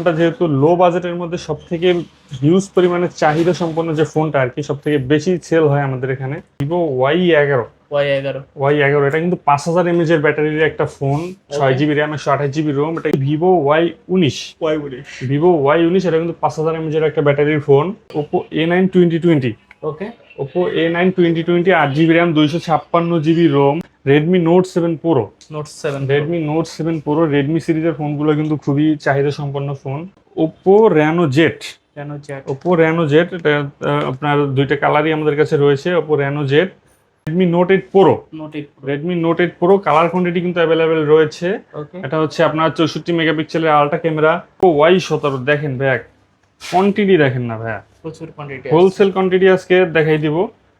ফোনটা যেহেতু লো বাজেটের মধ্যে সব থেকে হিউজ পরিমাণে চাহিদা সম্পন্ন যে ফোনটা আর কি সব থেকে বেশি সেল হয় আমাদের এখানে ভিভো ওয়াই এগারো। ওয়াই এগারো। ওয়াই এগারো এটা কিন্তু পাঁচ হাজার এমএজ এর ব্যাটারির একটা ফোন ছয় জিবি র্যাম একশো আঠাশ জিবি রোম এটা ভিভো ওয়াই উনিশ। ওয়াই উনিশ। ভিভো ওয়াই উনিশ এটা কিন্তু পাঁচ হাজার এমএজ এর একটা ব্যাটারির phone Oppo A nine twenty twenty okay Oppo A nine twenty twenty আট জিবি র্যাম দুইশো ছাপ্পান্ন GB ROM Redmi Note seven Pro Note seven Redmi Note seven Pro Redmi সিরিজের ফোনগুলো কিন্তু খুবই চাহিদা সম্পন্ন ফোন ওপো র্যানো জেট কেন জ্যাক ওপো র্যানো জেট এটা আপনার দুইটা কালারই আমাদের কাছে রয়েছে Oppo Reno Z Redmi Note eight Pro Note eight Redmi Note eight Pro colour quantity কিন্তু অ্যাভেলেবেল রয়েছে। এটা হচ্ছে আপনার চৌষট্টি মেগাপিক্সেলের আলট্রা ক্যামেরা ওয়াই সতেরো দেখেন ভাইয়া কোয়ান্টিটি দেখেন না ভাইয়া। প্রচুর কোয়ান্টিটি হোলসেল কোয়ান্টিটি আজকে দেখাই দিব।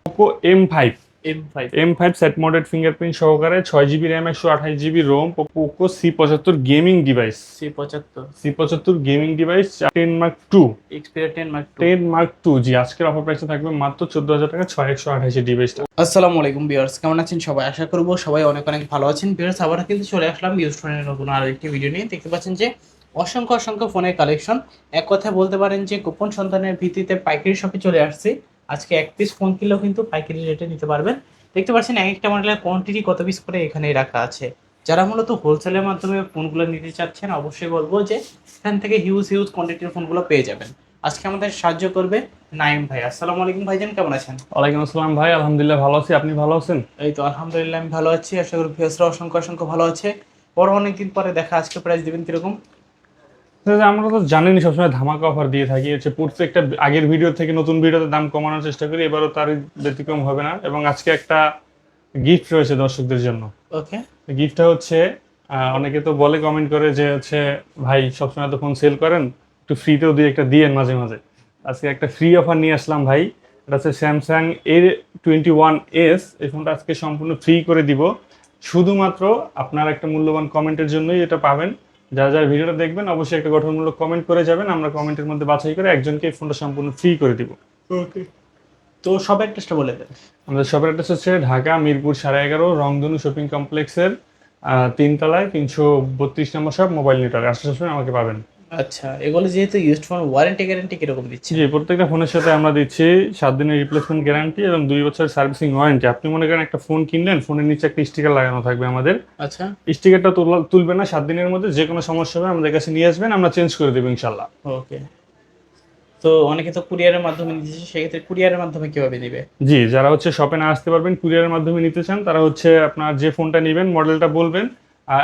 Oppo M five M five M five side mounted fingerprint সহকারে ছয় জিবি র্যাম একশো আঠাশ জিবি রোম পোকো সি পঁচাত্তর গেমিং ডিভাইস সি পঁচাত্তর। সি পঁচাত্তর gaming device ten mark two Xperia ten mark ten mark two G আজকের offer প্রাইসে থাকবে মাত্র চোদ্দ হাজার টাকা ছয় একশো আঠাশি ডিভাইসটা আসসালামু আলাইকুম ভিউয়ার্স কেমন আছেন সবাই? আশা করব সবাই অনেক অনেক ভালো আছেন। ভিউয়ার্স আবার কিন্তু চলে আসলাম ইউজ ফোনের নতুন আরও একটি ভিডিও নিয়ে। দেখতে পাচ্ছেন যে অসংখ্য অসংখ্য ফোনের কালেকশন এক কথায় বলতে পারেন যে গোপন সন্তানের ভিত্তিতে পাইকারি শপে চলে আসছে। আজকে এক পিস ফোন কিনলেও কিন্তু পাইকারি রেটে নিতে পারবেন। দেখতে পাচ্ছেন এক একটা মডেলের কোয়ান্টিটি কত পিস করে এখানেই রাখা আছে। যারা মূলত হোলসেলের মাধ্যমে ফোনগুলো নিতে চাচ্ছেন অবশ্যই বলব যে এখান থেকে হিউজ হিউজ কোয়ান্টিটির ফোনগুলো পেয়ে যাবেন। আজকে আমাদের সাহায্য করবে নাইম ভাই। আসসালামু আলাইকুম ভাইজান কেমন আছেন? ওয়ালাইকুম আসসালাম ভাই আলহামদুলিল্লাহ ভালো আছি। আপনি ভালো আছেন? এই তো আলহামদুলিল্লাহ আমি ভালো আছি। আশা করি ভিউসরা অসংখ্য অসংখ্য ভালো আছে। পর অনেকদিন পরে দেখা আজকে প্রাইস দিবেন কীরকম? আমরা তো জানেনই সবসময় ধামাকা অফার দিয়ে থাকি। হচ্ছে প্রত্যেকটা আগের ভিডিও থেকে নতুন ভিডিওতে দাম কমানোর চেষ্টা করি এবারও তার ব্যতিক্রম হবে না। এবং আজকে একটা গিফট রয়েছে দর্শকদের জন্য। ওকে গিফটটা হচ্ছে অনেকে তো বলে কমেন্ট করে যে হচ্ছে ভাই সবসময় তো ফোন সেল করেন একটু ফ্রিতেও দিয়ে একটা দিয়েন মাঝে মাঝে। আজকে একটা ফ্রি অফার নিয়ে আসলাম ভাই। এটা হচ্ছে Samsung A twenty one S এই ফোনটা আজকে সম্পূর্ণ ফ্রি করে দিব। শুধুমাত্র আপনার একটা মূল্যবান কমেন্টের জন্যই এটা পাবেন। যারা যারা ভিডিওটা দেখবেন অবশ্যই একটা গঠনমূলক কমেন্ট করে যাবেন। আমরা কমেন্টের মধ্যে বাছাই করে একজনকে এই ফোনটা সম্পূর্ণ ফ্রি করে দিব। ওকে তো সব অ্যাড্রেসটা বলে দেন। আমাদের সব অ্যাড্রেস হচ্ছে ঢাকা মিরপুর সাড়ে এগারো রংধনু শপিং কমপ্লেক্সের তিনতলায় তিনশো বত্রিশ নম্বর সব মোবাইল নেটওয়ার্ক আসার সময় আমাকে পাবেন। আচ্ছা এগুলো যেহেতু ইউজড ফোন ওয়ারেন্টি গ্যারান্টি কীরকম দিচ্ছে জি প্রত্যেকটা ফোনের সাথে আমরা দিচ্ছি সাত দিনের রিপ্লেসমেন্ট গ্যারান্টি এবং দুই বছরের সার্ভিসিং ওয়ারেন্টি আপনি মনে করেন একটা ফোন কিনলেন ফোনের নিচে একটা স্টিকার লাগানো থাকবে আমাদের। আচ্ছা। স্টিকারটা তুলবে না সাত দিনের মধ্যে যে কোনো সমস্যা হবে আমাদের কাছে নিয়ে আসবেন আমরা চেঞ্জ করে দেবো ইনশাল্লাহ ওকে তো অনেকে তো কুরিয়ারের মাধ্যমে নিচ্ছে সেক্ষেত্রে কুরিয়ারের মাধ্যমে কীভাবে নিবে? জি যারা হচ্ছে শপে না আসতে পারবেন কুরিয়ারের মাধ্যমে নিতে চান তারা হচ্ছে আপনার যে ফোনটা নেবেন মডেলটা বলবেন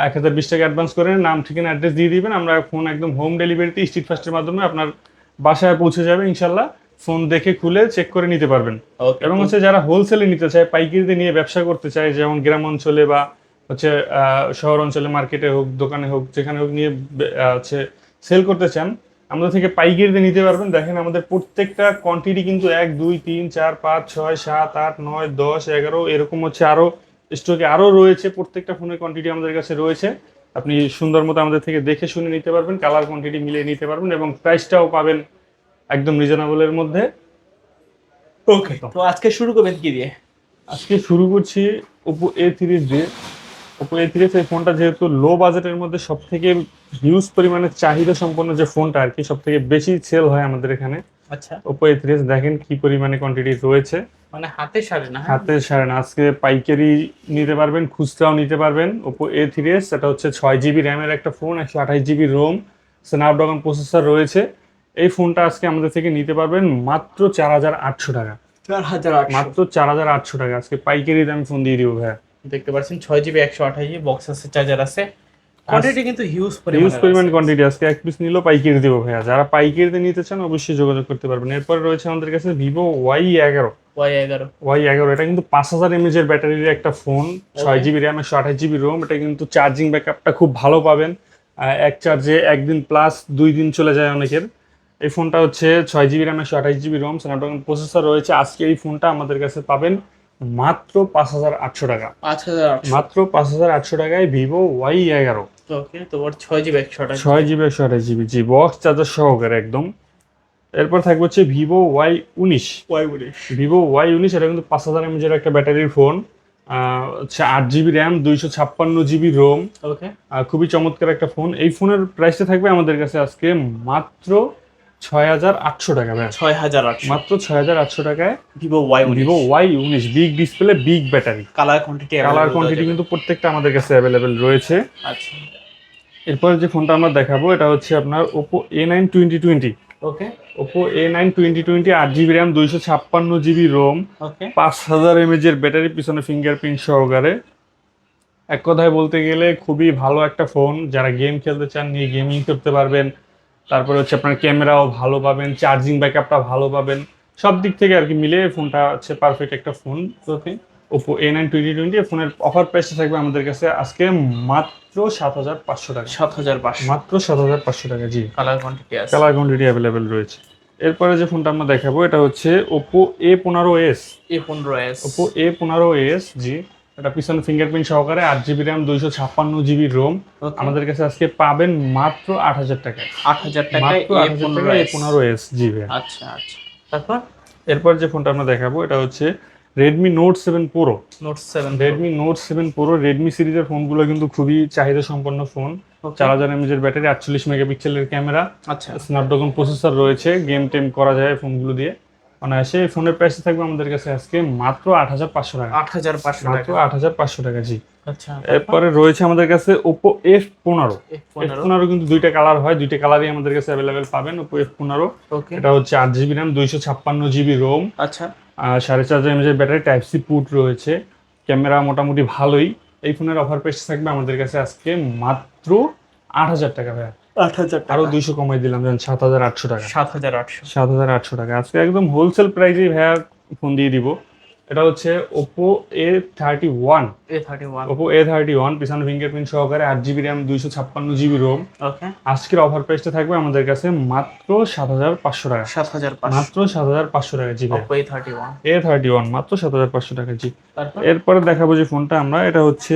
এক হাজার বিশ টাকা অ্যাডভান্স করে নাম ঠিকানা অ্যাড্রেস দিয়ে দিবেন। আমরা ফোন একদম হোম ডেলিভারিতে স্ট্রিট ফাস্টের মাধ্যমে আপনার বাসায় পৌঁছে যাবে ইনশাল্লাহ। ফোন দেখে খুলে চেক করে নিতে পারবেন। এবং হচ্ছে যারা হোলসেলে নিতে চায় পাইকারিতে নিয়ে ব্যবসা করতে চায় যেমন গ্রাম অঞ্চলে বা হচ্ছে শহর অঞ্চলে মার্কেটে হোক দোকানে হোক যেখানে হোক নিয়ে হচ্ছে সেল করতে চান আমাদের থেকে পাইকারিতে নিতে পারবেন। দেখেন আমাদের প্রত্যেকটা কোয়ান্টিটি কিন্তু এক দুই তিন চার পাঁচ ছয় সাত আট নয় দশ এগারো এরকম হচ্ছে আরও স্টকে আরও রয়েছে প্রত্যেকটা ফোনের কোয়ান্টিটি আমাদের কাছে রয়েছে। আপনি সুন্দর মতো আমাদের থেকে দেখে শুনে নিতে পারবেন কালার কোয়ান্টিটি মিলিয়ে নিতে পারবেন এবং প্রাইসটাও পাবেন একদম রিজনেবলের মধ্যে। ওকে তো আজকে শুরু করবেন কি দিয়ে? আজকে শুরু করছি ওপো এ থ্রিস দিয়ে। ওপো এ থ্রিস এই ফোনটা যেহেতু লো বাজেটের মধ্যে সব থেকে হিউজ পরিমাণে চাহিদা সম্পন্ন যে ফোনটা আর কি সব থেকে বেশি সেল হয় আমাদের এখানে। আচ্ছা। ওপো এ থ্রিস দেখেন কি পরিমাণে কোয়ান্টিটি রয়েছে। মানে হাতে সারে না হ্যাঁ? হাতে সাড়ে না। আজকে পাইকারি নিতে পারবেন খুচরাও নিতে পারবেন। ওপো এ থ্রিস এটা হচ্ছে ছয় জিবি র্যামের একটা ফোন একশো আঠাশ জিবি রোম স্ন্যাপড্রাগন প্রসেসর রয়েছে। এই ফোনটা আজকে আমাদের থেকে নিতে পারবেন মাত্র চার হাজার আটশো টাকা। হাজার মাত্র চার হাজার আটশো টাকা। আজকে পাইকারি দামে ফোন দিয়ে দিব ভাইয়া। দেখতে পাচ্ছেন ছয় জিবি একশো আঠাশ জিবি বক্স আছে চার্জার আছে। কোয়ান্টিটি কিন্তু হিউজ পরিমাণ হিউজ পরিমাণ কোয়ান্টিটি আজকে এক পিস নিলেও পাইকারি দেবো ভাইয়া। যারা পাইকারিতে নিতে চান অবশ্যই যোগাযোগ করতে পারবেন। এরপরে রয়েছে আমাদের কাছে ভিভো ওয়াই এগারো। ওয়াই এগারো। এটা কিন্তু পাঁচ হাজার এর ব্যাটারির একটা ফোন ছয় জিবি র্যাম একশো আঠাশ জিবি রোম এটা কিন্তু চার্জিং ব্যাকআপটা খুব ভালো পাবেন। এক চার্জে একদিন প্লাস দুই দিন চলে যায় অনেকের। এই ফোনটা হচ্ছে ছয় জিবি র্যাম একশো আঠাশ জিবি রোম স্ন্যাপড্রাগন প্রসেসর রয়েছে। আজকে এই ফোনটা আমাদের কাছে পাবেন মাত্র পাঁচ হাজার আটশো টাকা। পাঁচ হাজার আটশো। মাত্র পাঁচ হাজার আটশো টাকায় ভিভো ওয়াই এগারো। ওকে তো ওর ছয় জিবি একশো আঠাশ ছয় জিবি। একশো আঠাশ জিবি জি বক্স চার্জার সহকারে একদম। এরপর থাকবে হচ্ছে ভিভো ওয়াই উনিশ। ওয়াই উনিশ। ভিভো ওয়াই উনিশ এটা কিন্তু পাঁচ হাজার এমএজের একটা ব্যাটারির ফোন হচ্ছে আট জিবি র্যাম দুইশো ছাপ্পান্ন জিবি রোম ওকে। খুবই চমৎকার একটা ফোন এই ফোনের প্রাইসটা থাকবে আমাদের কাছে আজকে মাত্র ছয় হাজার আটশো টাকা ভাই ছয় হাজার আটশো। মাত্র ছয় হাজার আটশো টাকায় ভিভো ওয়াই ভিভো ওয়াই উনিশ। Big display big battery colour quantity colour quantity কিন্তু প্রত্যেকটা আমাদের কাছে অ্যাভেলেবেল রয়েছে। আচ্ছা। এরপরে যে ফোনটা আমরা দেখাবো এটা হচ্ছে আপনার Oppo A nine twenty twenty okay. Oppo A nine twenty twenty আট জিবি র্যাম দুইশো ছাপ্পান্ন জিবি রোম ওকে। পাঁচ হাজার এমএজ এর ব্যাটারি পিছনে ফিঙ্গারপ্রিন্ট সহকারে। এক কথায় বলতে গেলে খুবই ভালো একটা ফোন যারা গেম খেলতে চান নিয়ে গেমিং করতে পারবেন। তারপরে হচ্ছে আপনার ক্যামেরাও ভালো পাবেন চার্জিং ব্যাকআপটা ভালো পাবেন। সব দিক থেকে আর কি মিলে ফোনটা হচ্ছে পারফেক্ট একটা phone okay Oppo A nine twenty twenty ফোনের অফার প্রাইসটা থাকবে আমাদের কাছে আজকে মাত্র সাত হাজার পাঁচশো টাকা। সাত হাজার পাঁচশো। মাত্র সাত হাজার পাঁচশো টাকা জি। Colour quantity colour quantity available রয়েছে। এরপরে যে ফোনটা আমরা দেখাবো এটা হচ্ছে ওপো এ পনেরো এস এ পনেরো এস ওপো এ পনেরো এস জি। এটা পিছনে ফিঙ্গারপ্রিন্ট সহকারে আট জিবি র্যাম দুইশো ছাপ্পান্ন জিবি রোম আমাদের কাছে আজকে পাবেন মাত্র আট হাজার টাকায়। আট হাজার টাকায় পনেরো এস পনেরো এস জি আচ্ছা আচ্ছা। তারপর? এরপর যে ফোনটা আমরা দেখাবো এটা হচ্ছে Redmi Note seven Pro Note seven Redmi Note seven Pro Redmi সিরিজের ফোনগুলো কিন্তু খুবই চাহিদা সম্পন্ন ফোন চার হাজার এমএজের ব্যাটারি আটচল্লিশ মেগাপিক্সেলের ক্যামেরা। আচ্ছা। স্ন্যাপড্রাগন প্রসেসর রয়েছে গেম টেম করা যায় ফোনগুলো দিয়ে। অনায়াসে ফোনের প্রাইস থাকবে আমাদের কাছে আজকে মাত্র আট হাজার পাঁচশো টাকা। আট হাজার পাঁচশো মাত্র আট হাজার পাঁচশো টাকা জি। আচ্ছা। এরপরে রয়েছে আমাদের কাছে ওপো এফ পনেরো। পনেরো। কিন্তু দুইটা কালার হয় দুইটা কালারই আমাদের কাছে অ্যাভেলেবেল পাবেন ওপো এফ পনেরো। এটা হচ্ছে আট জিবি র্যাম দুইশো ছাপ্পান্ন জিবি রোম আচ্ছা। সাড়ে চার হাজার এমএজের ব্যাটারি টাইপ সি পুট রয়েছে। ক্যামেরা মোটামুটি ভালোই। এই ফোনের অফার প্রাইস থাকবে আমাদের কাছে আজকে মাত্র আট হাজার টাকা ভাইয়া। আট হাজার আরও দুইশো কমাই দিলাম যেন সাত হাজার আটশো টাকা। সাত হাজার আটশো। সাত হাজার আটশো টাকা। আজকে একদম হোলসেল ভাইয়া ফোন দিয়ে দিব। এটা হচ্ছে Oppo A thirty one A thirty one Oppo A thirty one পিছনে ফিঙ্গারপ্রিন্ট সহকারে আট জিবি র্যাম দুইশো ছাপ্পান্ন জিবি রোম ওকে আজকের অফার প্রাইসটা থাকবে আমাদের কাছে মাত্র সাত হাজার পাঁচশো টাকা। সাত হাজার পাঁচশো। মাত্র সাত হাজার পাঁচশো টাকা জি ভাই A thirty one A thirty one মাত্র সাত হাজার পাঁচশো টাকা জি তারপর? এরপরে দেখাবো যে ফোনটা আমরা এটা হচ্ছে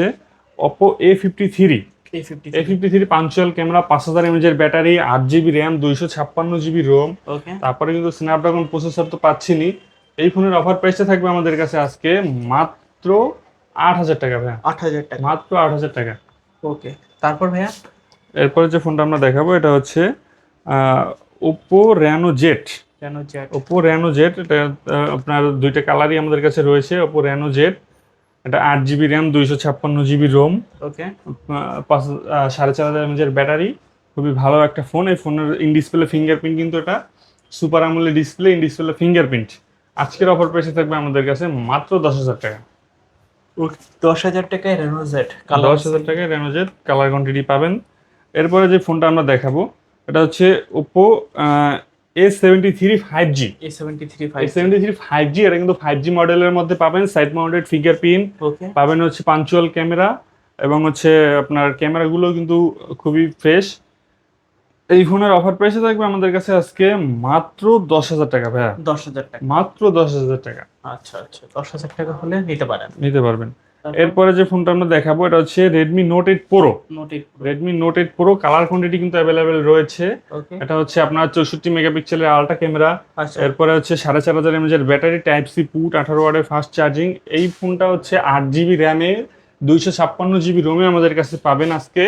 Oppo A fifty three A fifty A fifty three punch hole camera battery okay তারপরে কিন্তু স্ন্যাপড্রাগন প্রসেসর তো পাচ্ছিনি। এই ফোনের অফার প্রাইসটা থাকবে আমাদের কাছে আজকে মাত্র আট হাজার টাকা মাত্র আট হাজার টাকা। ওকে তারপর ভাইয়া? এরপরে যে ফোনটা আমরা দেখাবো এটা হচ্ছে ওপো জেট জেট এটা আপনার দুইটা কালারই আমাদের কাছে রয়েছে ওপো র্যানো জেট এটা আট জিবি র্যাম দুইশো ছাপ্পান্ন জিবি রোম ওকে। পাঁচ সাড়ে চার হাজার এমএজের ব্যাটারি খুবই ভালো একটা ফোন। এই ফোনের ইন ডিসপ্লে ফিঙ্গারপ্রিন্ট কিন্তু এটা super AMOLED display in display fingerprint. আজকের অফার প্রাইসে থাকবে আমাদের কাছে মাত্র দশ হাজার টাকা। দশ হাজার টাকায় রেনো জেড দশ হাজার টাকায় রেনোজের কালার কোয়ান্টিটি পাবেন। এরপরে যে ফোনটা আমরা দেখাবো এটা হচ্ছে Oppo A seventy three five G A seventy three five seventy three five G এটা কিন্তু ফাইভ জি মডেলের মধ্যে পাবেন side mounted fingerprint okay পাবেন হচ্ছে পাঞ্চুয়াল ক্যামেরা এবং হচ্ছে আপনার ক্যামেরাগুলো কিন্তু খুবই ফ্রেশ এই ফোনের অফার প্রাইসে থাকবে আমাদের কাছে আজকে মাত্র দশ হাজার টাকা ভাইয়া। দশ হাজার টাকা। মাত্র দশ হাজার টাকা। আচ্ছা আচ্ছা দশ হাজার টাকা হলে নিতে পারেন। নিতে পারবেন। এরপরে যে ফোনটা আমরা দেখাবো এটা হচ্ছে Redmi Note eight Pro Redmi Note eight Pro colour quantity কিন্তু অ্যাভেলেবেল রয়েছে। এটা হচ্ছে আপনার চৌষট্টি মেগাপিক্সেলের আলট্রা ক্যামেরা এরপরে হচ্ছে সাড়ে চার হাজার এমএজের ব্যাটারি টাইপ সি পুট আঠারো ওয়ার্ডের ফাস্ট চার্জিং এই ফোনটা হচ্ছে আট জিবি র্যামে দুইশো ছাপ্পান্ন জিবি রোমে আমাদের কাছে পাবেন আজকে।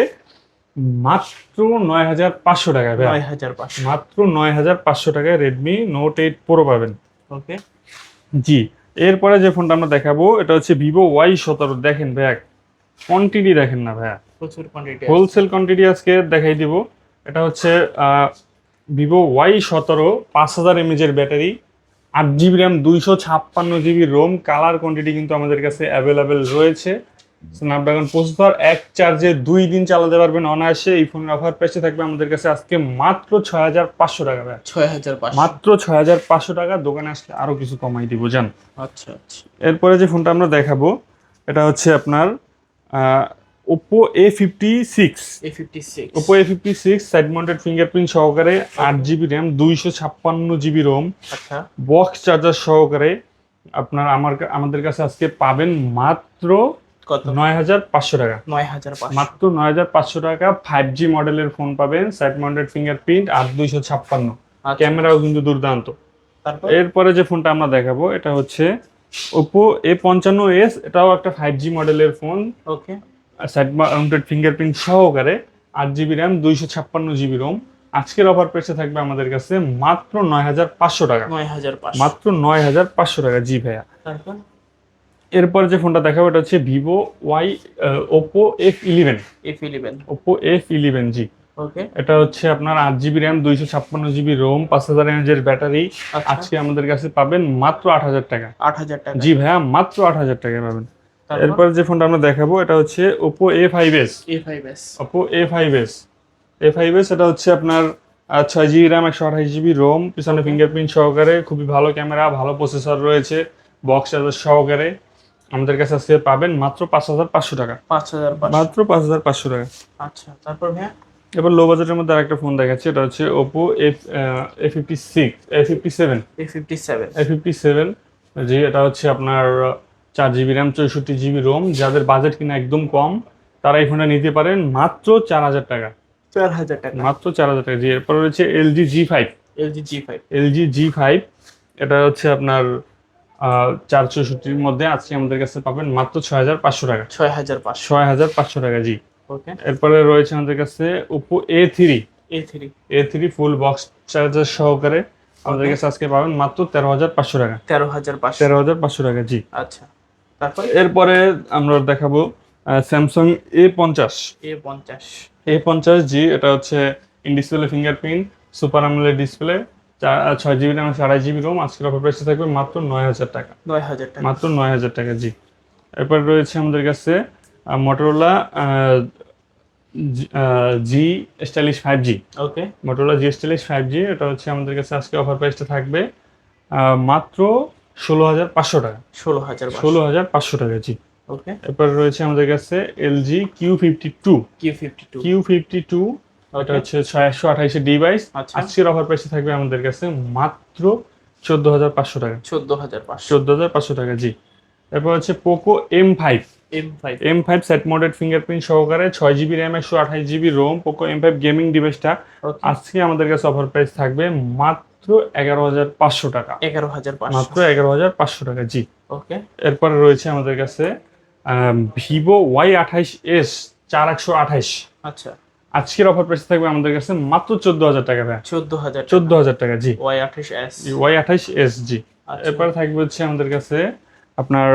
মাত্র নয় হাজার পাঁচশো টাকায় ভাই নয় হাজার মাত্র নয় হাজার পাঁচশো টাকায় রেডমি নোট এইট প্রো পাবেন। ওকে জি। এরপরে যে ফোনটা আমরা দেখাবো এটা হচ্ছে ভিভো ওয়াই সতেরো। দেখেন ভাইয়া কোয়ান্টিটি দেখেন না ভাইয়া। প্রচুর কোয়ান্টিটি হোলসেল কোয়ান্টিটি আজকে দেখাই দিব। এটা হচ্ছে ভিভো ওয়াই সতেরো পাঁচ হাজার এমএজের ব্যাটারি আট জিবি র্যাম দুইশো ছাপ্পান্ন জিবি রোম কালার কোয়ান্টিটি কিন্তু আমাদের কাছে অ্যাভেলেবেল রয়েছে। স্ন্যাপড্রাগন প্রসেসর এক চার্জে দুই দিন চালাতে পারবেন অনায়াসে। এই ফোনের অফার প্রাইসে থাকবে আমাদের কাছে আজকে মাত্র ছয় হাজার পাঁচশো টাকা ছয় হাজার মাত্র ছয় হাজার পাঁচশো টাকা দোকানে আসলে আরও কিছু কমাই দিব জান। আচ্ছা আচ্ছা। এরপরে যে ফোনটা আমরা দেখাবো এটা হচ্ছে আপনার Oppo A fifty six A fifty Oppo A fifty six side mounted fingerprint সহকারে আট জিবি র্যাম দুইশো ছাপ্পান্ন জিবি রোম আচ্ছা। বক্স চার্জার সহকারে আপনার আমার আমাদের কাছে আজকে পাবেন মাত্র কত? নয় হাজার পাঁচশো টাকা। নয় হাজার পাঁচশো। মাত্র নয় হাজার পাঁচশো টাকা ফাইভ জি মডেলের ফোন পাবেন সাইড মাউন্টেড ফিঙ্গারপ্রিন্ট আর দুইশো ছাপ্পান্ন। আচ্ছা, ক্যামেরাও কিন্তু দুর্দান্ত। এরপরে যে ফোনটা আমরা দেখাবো এটা হচ্ছে ওপো এ পঞ্চান্ন এস এটাও একটা ফাইভ জি মডেলের phone okay. Side mounted fingerprint সহকারে আট জিবি র্যাম দুইশো ছাপ্পান্ন জিবি রোম আজকের অফার প্রাইসে থাকবে আমাদের কাছে মাত্র নয় হাজার পাঁচশো টাকা। নয় হাজার মাত্র নয় হাজার পাঁচশো টাকা জি ভাইয়া। এরপর যে ফোনটা দেখাবো এটা হচ্ছে Vivo Y Oppo F eleven F eleven Oppo F eleven জি। ওকে এটা হচ্ছে আপনার আট জিবি র্যাম দুইশো ছাপ্পান্ন জিবি রোম পাঁচ হাজার এমএজের ব্যাটারি। আচ্ছা। আজকে আমাদের কাছে পাবেন মাত্র আট হাজার টাকা। আট হাজার টাকা। জি ভাইয়া মাত্র আট হাজার টাকায় পাবেন। এরপর যে ফোনটা আমরা দেখাবো এটা হচ্ছে Oppo A five S A five S Oppo A five S A five S এটা হচ্ছে আপনার ছয় জিবি র্যাম একশো আঠাশ জিবি রোম পিছনে ফিঙ্গারপ্রিন্ট সহকারে। খুবই ভালো ক্যামেরা ভালো প্রসেসর রয়েছে বক্স চার্জার সহকারে। আমাদের কাছে আজকে পাবেন মাত্র পাঁচ হাজার পাঁচশো টাকা। পাঁচ হাজার পাঁচশো। মাত্র পাঁচ হাজার পাঁচশো টাকা। আচ্ছা তারপর ভাইয়া? এবার লো বাজেটের মধ্যে আরেকটা ফোন দেখাচ্ছি এটা হচ্ছে Oppo F A fifty six A fifty seven A fifty seven A fifty seven জি এটা হচ্ছে আপনার চার জিবি র্যাম চৌষট্টি জিবি রোম যাদের বাজেট কিনা একদম কম তারা এই ফোনটা নিতে পারেন মাত্র চার হাজার টাকা। চার হাজার টাকা। মাত্র চার হাজার টাকা জি এরপর রয়েছে LG G five LG G five LG G five এটা হচ্ছে আপনার চার চৌষট্টির মধ্যে আজকে আমাদের কাছে পাবেন মাত্র ছয় হাজার পাঁচশো টাকা। ছয় হাজার পাঁচশো। ছয় হাজার পাঁচশো টাকা জি। ওকে। এরপরে রয়েছে আমাদের কাছে Oppo A three A three A three full box charger সহকারে আমাদের কাছে আজকে পাবেন মাত্র তেরো হাজার পাঁচশো টাকা। তেরো হাজার পাঁচশো। তেরো হাজার পাঁচশো টাকা জি। আচ্ছা। তারপর? এরপরে আমরা দেখাবো স্যামসাং এ পঞ্চাশ। এ পঞ্চাশ। এ পঞ্চাশ জি এটা হচ্ছে in display fingerprint super AMOLED display ছয় জিবি র্যাম আড়াই জিবি রোম আজকের অফার প্রাইসে থাকবে মাত্র নয় হাজার টাকা। নয় হাজার টাকা। মাত্র নয় হাজার টাকা জি। এরপর রয়েছে আমাদের কাছে Motorola G stylish five G okay. Motorola G stylish five G এটা হচ্ছে আমাদের কাছে আজকে অফার প্রাইসটা থাকবে মাত্র ষোলো হাজার পাঁচশো টাকা। ষোলো হাজার ষোলো হাজার পাঁচশো টাকা জি। ওকে। এরপর রয়েছে আমাদের কাছে LG Q fifty two Q fifty two Q fifty two এটা হচ্ছে ছয়শো আঠাইশের ডিভাইস আচ্ছা। আজকের অফার প্রাইসে থাকবে আমাদের কাছে মাত্র চোদ্দ হাজার পাঁচশো টাকা। চোদ্দ হাজার চোদ্দ হাজার পাঁচশো টাকা জি। এরপর হচ্ছে Poco M five M five M five side mounted fingerprint সহকারে ছয় জিবি র্যাম একশো আঠাশ GB ROM Poco M five gaming ডিভাইসটা আজকে আমাদের কাছে অফার প্রাইস থাকবে মাত্র এগারো হাজার পাঁচশো টাকা। এগারো হাজার মাত্র এগারো হাজার পাঁচশো টাকা জি। ওকে এরপরে রয়েছে আমাদের কাছে ভিভো ওয়াই আঠাইশ এস চার একশো আঠাইশ। আচ্ছা। আজকের অফার প্রাইস থাকবে আমাদের কাছে মাত্র চোদ্দ হাজার টাকা ভাই চোদ্দ হাজার চোদ্দ হাজার টাকা জি। ওয়াই আঠাশ এস। ওয়াই আঠাইশ এস জি। আচ্ছা। এরপরে থাকবে হচ্ছে আমাদের কাছে আপনার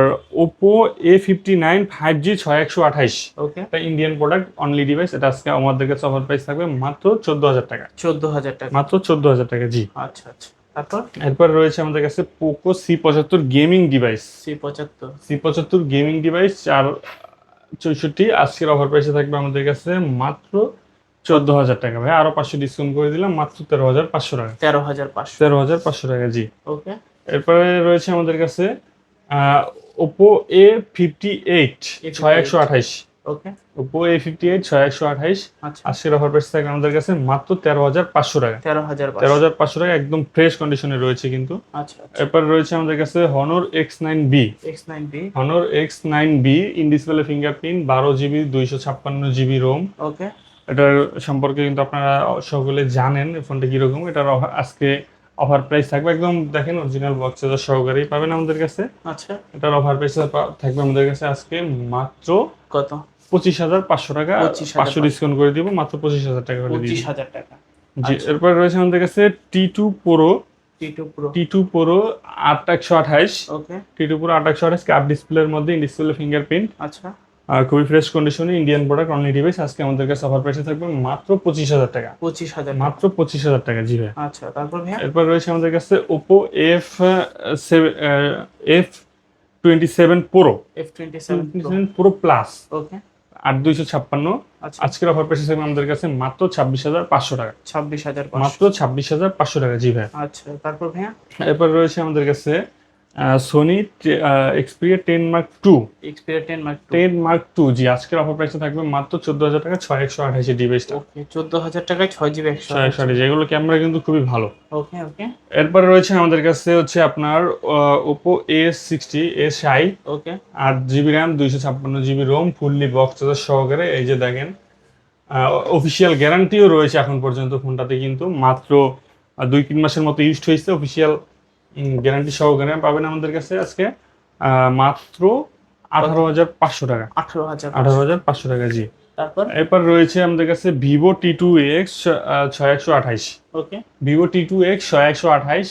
Oppo A fifty nine five G ছয় একশো আঠাইশ ওকে এটা ইন্ডিয়ান প্রোডাক্ট অনলি ডিভাইস এটা আজকে আমাদের কাছে অফার প্রাইস থাকবে মাত্র চোদ্দ হাজার টাকা। চোদ্দ হাজার টাকা। মাত্র চোদ্দ হাজার টাকা জি। আচ্ছা আচ্ছা। তারপর? এরপর রয়েছে আমাদের কাছে পোকো সি পঁচাত্তর গেমিং ডিভাইস সি পঁচাত্তর। সি পঁচাত্তর গেমিং ডিভাইস চার চৌষট্টি আজকের অফার প্রাইসে থাকবে আমাদের কাছে মাত্র চোদ্দ হাজার টাকা ভাই। আরও পাঁচশো ডিসকাউন্ট করে দিলাম মাত্র তেরো হাজার পাঁচশো টাকা। তেরো হাজার পাঁচশো। তেরো হাজার পাঁচশো টাকা জি। ওকে। এরপরে রয়েছে আমাদের কাছে ওপো এ ফিফটি এইট ছয় একশো আঠাইশ। Okay. Oppo A fifty eight ছয় একশো আঠাইশ। আজকের অফার প্রাইস থাকবে আমাদের কাছে মাত্র তেরো হাজার পাঁচশো টাকা। তেরো হাজার তেরো হাজার পাঁচশো টাকা একদম ফ্রেশ কন্ডিশনে রয়েছে কিন্তু। আচ্ছা আচ্ছা। এরপর রয়েছে আমাদের কাছে Honor X nine B X nine B Honor X nine B in display fingerprint বারো জিবি দুইশো ছাপ্পান্ন জিবি রোম ওকে। এটার সম্পর্কে কিন্তু আপনারা সকলে জানেন এই ফোনটা কীরকম এটার আজকে অফার প্রাইস থাকবে একদম দেখেন অরিজিনাল বক্স সহকারেই পাবেন আমাদের কাছে। আচ্ছা। এটার অফার প্রাইস থাকবে আমাদের কাছে আজকে মাত্র কত? পঁচিশ হাজার পাঁচশো টাকা। পাঁচশো ডিসকাউন্ট করে দিব মাত্র পঁচিশ হাজার টাকা করে পঁচিশ দিব হাজার টাকা। জি আচ্ছা। এরপর রয়েছে আমাদের কাছে T two Pro T two Pro T two Pro আট একশো আঠাইশ ওকে টি টু প্রো আট একশো আঠাইশ কাপ ডিসপ্লের মধ্যে ডিসপ্লে ফিঙ্গারপ্রিন্ট আচ্ছা। খুবই ফ্রেশ কন্ডিশনে ইন্ডিয়ান প্রোডাক্ট অনলি ডিভাইস আজকে আমাদের কাছে অফার প্রাইসে থাকবে মাত্র পঁচিশ হাজার টাকা। পঁচিশ হাজার মাত্র পঁচিশ হাজার টাকা জি ভাই। আচ্ছা তারপর এরপর রয়েছে আমাদের কাছে Oppo F F twenty seven Pro F twenty seven Pro plus okay আট দুইশো ছাপ্পান্ন। আচ্ছা। আজকের অফার প্রাইসে থাকবে আমাদের কাছে মাত্র ছাব্বিশ হাজার পাঁচশো টাকা। ছাব্বিশ হাজার মাত্র ছাব্বিশ হাজার পাঁচশো টাকা জি ভাই। আচ্ছা তারপর ভাইয়া? এরপর রয়েছে আমাদের কাছে Sony Xperia ten Mark two Xperia ten Mark ten Mark two জি আজকের অফার প্রাইসে থাকবে মাত্র চোদ্দ হাজার টাকা ছয় একশো আঠাশি ডিভাইসটা চোদ্দ হাজার টাকায় ছয় জিবি একশো একশো আঠাশি এগুলো ক্যামেরা কিন্তু খুবই ভালো। ওকে ওকে এরপরে রয়েছে আমাদের কাছে হচ্ছে আপনার Oppo A sixty S I okay আট জিবি র্যাম দুইশো ছাপ্পান্ন GB ROM fully box charger সহকারে। এই যে দেখেন অফিসিয়াল গ্যারান্টিও রয়েছে এখন পর্যন্ত ফোনটাতে কিন্তু। মাত্র দুই তিন মাসের মতো ইউজ হয়েছে অফিসিয়াল গ্যারান্টি সহকারে পাবেন আমাদের কাছে আজকে মাত্র আঠারো হাজার পাঁচশো টাকা। আঠারো হাজার আঠারো হাজার পাঁচশো টাকা জি। তারপর? এরপর রয়েছে আমাদের কাছে ভিভো টি টু এক্স ছয় একশো আঠাইশ। Okay. Vivo T two X ছয় একশো আঠাইশ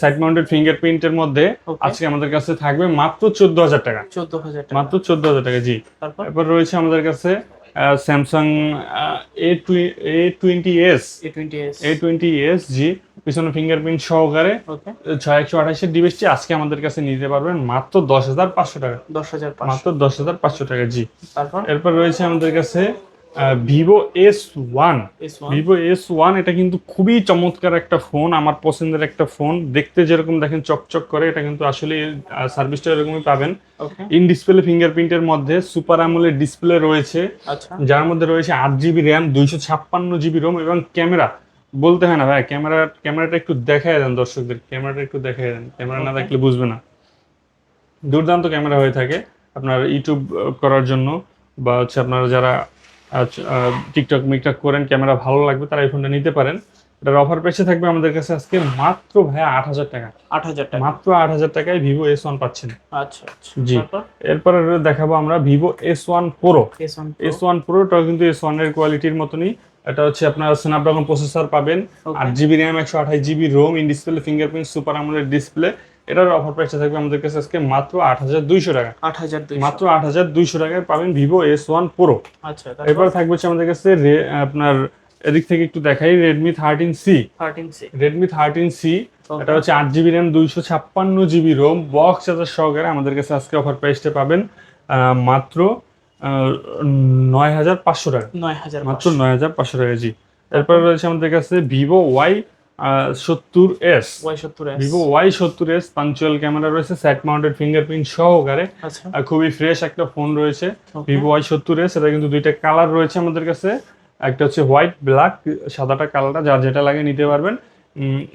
সাইড মাউন্টেড ফিঙ্গারপ্রিন্টের মধ্যে আজকে আমাদের কাছে থাকবে মাত্র চোদ্দ হাজার টাকা। চোদ্দ হাজার মাত্র চোদ্দ হাজার টাকা জি। তারপর? এরপর রয়েছে আমাদের কাছে Samsung A A twenty S A twenty S G পিছনে ফিঙ্গারপ্রিন্ট সহকারে। ছয় একশো আঠাশের ডিভাইসটি আজকে আমাদের কাছে নিতে পারবেন মাত্র দশ হাজার পাঁচশো টাকা। দশ হাজার মাত্র দশ হাজার পাঁচশো টাকা জি তারপর? এরপর রয়েছে আমাদের কাছে Vivo S one Vivo S one এটা কিন্তু খুবই চমৎকার একটা ফোন আমার পছন্দের একটা ফোন দেখতে যেরকম দেখেন চকচক করে এটা কিন্তু আসলে সার্ভিসটা এরকমই পাবেন। ইন ডিসপ্লে ফিঙ্গারপ্রিন্টের মধ্যে সুপার আমলের ডিসপ্লে রয়েছে। আচ্ছা। যার মধ্যে রয়েছে আট জিবি র্যাম দুইশো ছাপ্পান্ন জিবি রোম এবং ক্যামেরা। বলতে হয় না ভাই ক্যামেরা ক্যামেরাটা একটু দেখায় দেন দর্শকদের ক্যামেরাটা একটু দেখায় দেন। ক্যামেরা না দেখলে বুঝবে না। দুর্দান্ত ক্যামেরা হয়ে থাকে আপনার ইউটিউব করার জন্য। বা হচ্ছে আপনারা যারা টিকটক মিকটক করেন ক্যামেরা ভালো লাগবে তারা এই ফোনটা নিতে পারেন। এটার অফার পেছে থাকবে আমাদের কাছে আজকে মাত্র ভাইয়া আট হাজার টাকা। আট হাজার টাকা। মাত্র আট হাজার টাকায় ভিভো এস ওয়ান পাচ্ছেন। আচ্ছা আচ্ছা। জি। এরপরে দেখাবো আমরা Vivo S one Pro S one প্রোটাও কিন্তু এস ওয়ানের কোয়ালিটির মতনই। এটা হচ্ছে আপনার স্ন্যাপড্রাগন প্রসেসর পাবেন. আট জিবি র্যাম একশো আঠাশ GB ROM in display fingerprint super আমলের ডিসপ্লে এটার অফার প্রাইসটা থাকবে আমাদের কাছে আজকে মাত্র আট হাজার দুইশো টাকা। আট হাজার দুই মাত্র আট হাজার দুইশো টাকায় পাবেন ভিভো এস ওয়ান প্রো আচ্ছা তারপর? থাকবে হচ্ছে আমাদের কাছে আপনার এদিক থেকে একটু দেখাই Redmi thirteen C Redmi thirteen C এটা হচ্ছে আট জিবি র্যাম দুইশো ছাপ্পান্ন জিবি রোম বক্স চার্জার সহকারে আমাদের কাছে আজকে অফার প্রাইসটা পাবেন মাত্র নয় হাজার পাঁচশো টাকা। নয় হাজার মাত্র নয় হাজার পাঁচশো টাকা জি। এরপর রয়েছে আমাদের কাছে ভিভো ওয়াই সত্তর এস ভিভো ওয়াই সত্তর এস পাঞ্চুয়াল ক্যামেরা রয়েছে সেট মাউন্টেড ফিঙ্গারপ্রিন্ট সহকারে খুবই ফ্রেশ একটা ফোন রয়েছে ভিভো ওয়াই সত্তর এস এটা কিন্তু দুইটা কালার রয়েছে আমাদের কাছে। একটা হচ্ছে হোয়াইট ব্ল্যাক সাদাটা কালারটা যার যেটা লাগে নিতে পারবেন।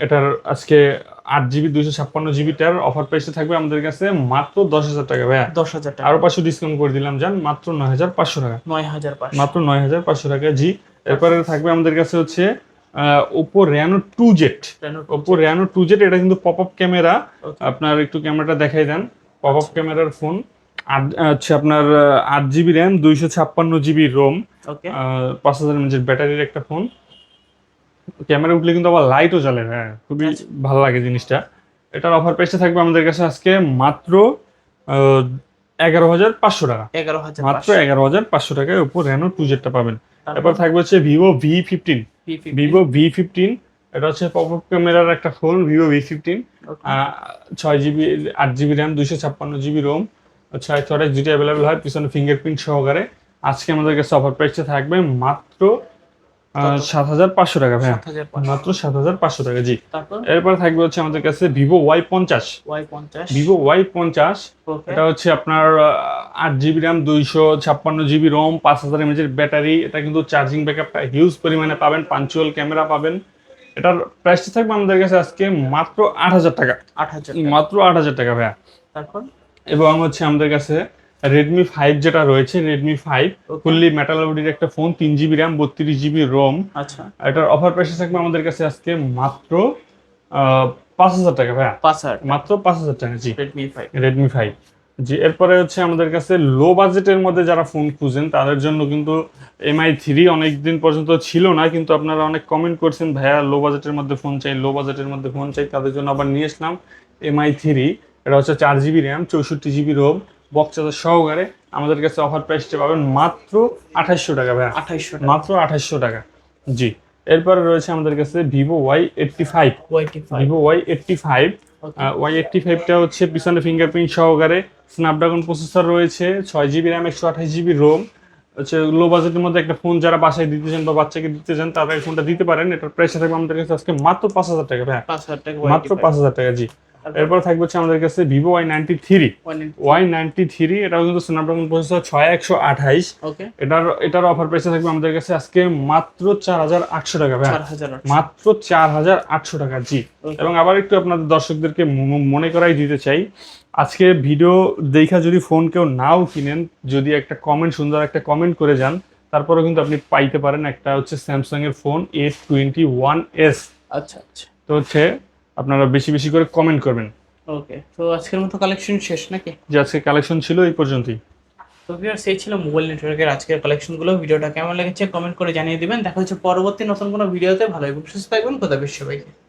এটার আজকে আট জিবি দুইশো ছাপ্পান্ন জিবিটার অফার প্রাইসে থাকবে আমাদের কাছে মাত্র দশ হাজার টাকা ভাইয়া। দশ হাজার টাকা। আরও পাঁচশো ডিসকাউন্ট করে দিলাম যান মাত্র নয় হাজার পাঁচশো টাকা। নয় হাজার মাত্র নয় হাজার পাঁচশো টাকা জি। এরপরে থাকবে আমাদের কাছে হচ্ছে Oppo Reno two Z Oppo Reno two Z এটা কিন্তু পপ আপ ক্যামেরা আপনার একটু ক্যামেরাটা দেখাই দেন। পপ আপ ক্যামেরার ফোন আট হচ্ছে আপনার আট জিবি র্যাম দুইশো ছাপ্পান্ন জিবি রোম পাঁচ হাজার এমএচের ব্যাটারির একটা ফোন ক্যামেরা উঠলে কিন্তু আবার লাইটও জ্বলে হ্যাঁ খুবই আচ্ছা। ভালো লাগে জিনিসটা। এটার অফার প্রাইসটা থাকবে আমাদের কাছে আজকে। মাত্র এগারো হাজার পাঁচশো টাকা। এগারো হাজার মাত্র এগারো হাজার পাঁচশো টাকায় ওপো রেনো টু জেডটা পাবেন। তারপর? থাকবে হচ্ছে Vivo V fifteen Vivo V fifteen এটা হচ্ছে পপ আপ ক্যামেরার একটা ফোন ভিভো ভি ফিফটিন ছয় জিবি আট জিবি র্যাম দুইশো ছাপ্পান্ন জিবি রোম ছয় ছয় যেটা অ্যাভেলেবেল হয় পিছনে ফিঙ্গারপ্রিন্ট সহকারে। আজকে আমাদের কাছে অফার প্রাইসটা থাকবে মাত্র সাত হাজার পাঁচশো টাকা ভাই মাত্র সাত হাজার পাঁচশো টাকা জি। তারপর? এরপর থাকবে হচ্ছে আমাদের কাছে ভিভো ওয়াই পঞ্চাশ। ওয়াই পঞ্চাশ। ভিভো ওয়াই পঞ্চাশ এটা হচ্ছে আপনার আট জিবি র্যাম দুইশো ছাপ্পান্ন জিবি রোম পাঁচ হাজার এমএচের ব্যাটারি। এটা কিন্তু চার্জিং ব্যাকআপটা হিউজ পরিমাণে পাবেন পাঞ্চুয়াল ক্যামেরা পাবেন। এটার প্রাইসটা থাকবে আমাদের কাছে আজকে মাত্র আট হাজার টাকা। আট হাজার মাত্র আট হাজার টাকা ভাইয়া। তারপর? এবং হচ্ছে আমাদের কাছে রেডমি ফাইভ যেটা রয়েছে রেডমি ফাইভ. ফুললি মেটাল বডির একটা ফোন তিন জিবি র্যাম বত্রিশ জিবি রোম আচ্ছা। এটার অফার প্রাইসে থাকবে আমাদের কাছে আজকে মাত্র পাঁচ হাজার টাকা ভাইয়া। পাঁচ হাজার মাত্র পাঁচ হাজার টাকা জি। Redmi five Redmi five G এরপরে হচ্ছে আমাদের কাছে লো বাজেটের মধ্যে যারা ফোন খুঁজেন তাদের জন্য কিন্তু এমআই থ্রি অনেকদিন পর্যন্ত ছিল না কিন্তু আপনারা অনেক কমেন্ট করছেন ভাইয়া লো বাজেটের মধ্যে ফোন চাই লো বাজেটের মধ্যে ফোন চাই। তাদের জন্য আবার নিয়ে আসলাম এমআই থ্রি এটা হচ্ছে চার জিবি র্যাম চৌষট্টি জিবি রোম বক্স চার্জার সহকারে আমাদের কাছে অফার প্রাইসটা পাবেন মাত্র আঠাশশো টাকা ভাইয়া। আঠাইশশো মাত্র আঠাশশো টাকা। জি। এরপরে রয়েছে আমাদের কাছে Vivo Y eighty five. Vivo Y eighty five. Y eighty ফাইভটা হচ্ছে পিছনে ফিঙ্গারপ্রিন্ট সহকারে স্ন্যাপড্রাগন প্রসেসর রয়েছে ছয় জিবি র্যাম একশো আঠাশ জিবি রোম হচ্ছে লো বাজেটের মধ্যে একটা ফোন যারা বাসায় দিতে চান বা বাচ্চাকে দিতে চান তারা এই ফোনটা দিতে পারেন। এটার প্রাইস থাকবে আমাদের কাছে আজকে মাত্র পাঁচ হাজার টাকা ভাই পাঁচ হাজার টাকা মাত্র পাঁচ হাজার টাকা জি। এরপর থাকবে হচ্ছে আমাদের কাছে Vivo Y ninety three Y ninety three এটাও কিন্তু স্ন্যাপড্রাগন প্রসেসর ছয় একশো আঠাইশ। ওকে এটার এটার অফার প্রাইসে থাকবে আমাদের কাছে আজকে মাত্র চার হাজার আটশো টাকা মাত্র চার হাজার আটশো টাকা জি। এবং আবার একটু আপনাদের দর্শকদেরকে মনে করাই দিতে চাই আজকে ভিডিও দেখা যদি ফোন কেউ নাও কিনেন যদি একটা কমেন্ট সুন্দর একটা কমেন্ট করে যান তারপরেও কিন্তু আপনি পাইতে পারেন একটা হচ্ছে স্যামসাং এর phone A twenty one S আচ্ছা আচ্ছা। তো হচ্ছে আপনারা বেশি বেশি করে কমেন্ট করবেন। ওকে তো আজকের মতো কালেকশন শেষ নাকি? যে আজকে কালেকশন ছিল এই পর্যন্তই। তো ভিউয়ার সেই ছিল মোবাইল নেটওয়ার্কের আজকের কালেকশনগুলো ভিডিওটা কেমন লেগেছে কমেন্ট করে জানিয়ে দিবেন। দেখা হচ্ছে পরবর্তী নতুন কোনো ভিডিওতে ভালো এবং সুস্থ থাকবেন। কোথা বিশ্ববাইকে সবাইকে।